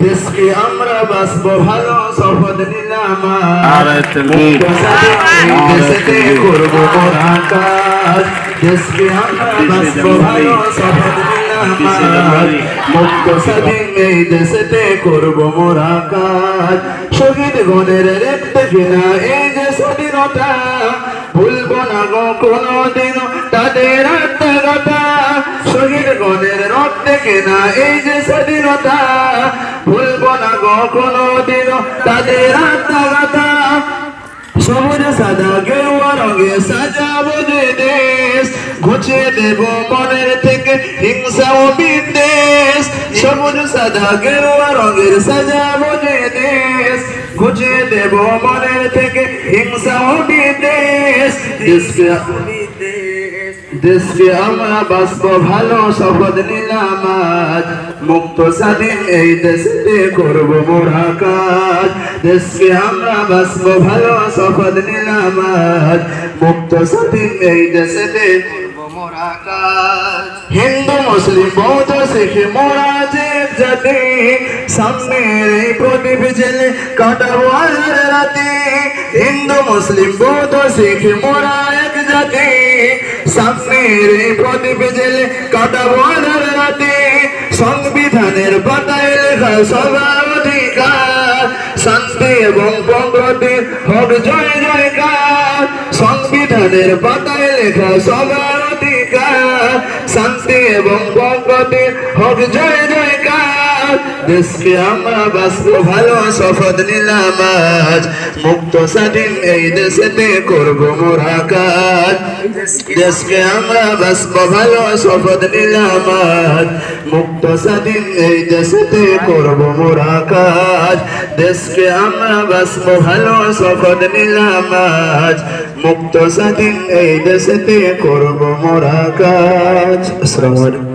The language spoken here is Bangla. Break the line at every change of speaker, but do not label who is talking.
দেশকে আমরা বাঁচবো ভালো শপথ নিলাম
আর
দেশেতে করব দেশকে আমরা বাঁচবো ভালো শপথ মুক্ত স্বাধীন এই দেশেতে করব মোরা কাজ। শহীদ গণের রেখতে কিনা এই যে স্বাধীনতা ভুলবো না গো কোনোদিন তাদের আত্মকথা শহীদ গণের রক্তে কিনা এই যে স্বাধীনতা ভুলবো না গো তাদের আত্মকথা সবুজ, সাদা, গেরুয়া রঙে সাজাবো যে দেশ। ঘুচিয়ে দেব মনের থেকে হিংসা ও বিদ্বেষ। সবুজ, সাদা, গেরুয়া রঙের সাজাবো যে দেশ। ঘুচিয়ে দেব মনের থেকে হিংসা ও বিদ্বেষ। দেশকে আমরা বাঁচবো ভালো শপথ নিলাম আজ। মুক্ত স্বাধীন এই দেশে করব মোরা কাজ দেশকে আমরা বাঁচবো ভালো শপথ নিলাম আজ। মুক্ত স্বাধীন এই দেশে মোরা কাজ হিন্দু, মুসলিম, বৌদ্ধ, শিখ মোরা যে জাতি। সামনের এই প্রদীপ জেলে কাটাবো আর রাতে। হিন্দু, মুসলিম, বৌদ্ধ, শিখ মোরা এক জাতি। সামনের রাতে। সংবিধানের পাতায় লেখা সবার অধিকার। শান্তি এবং প্রগতির হোক জয় জয়কার। সংবিধানের পাতায় লেখা সবার অধিকার। শান্তি এবং হোক জয় জয়কার। দেশকে আমরা ভালো, শপথ নিলাম আজ। মুক্ত স্বাধীন এই দেশেতে করব মোরা কাজ দেশকে আমরা বাসব ভালো শপথ নিলাম মুক্ত স্বাধীন এই দেশেতে করব মোরা কাজ দেশকে আমরা বাসব ভালো শপথ নিলাম মুক্ত স্বাধীন এই দেশেতে করব মোরা কাজ আসসালামু আলাইকুম।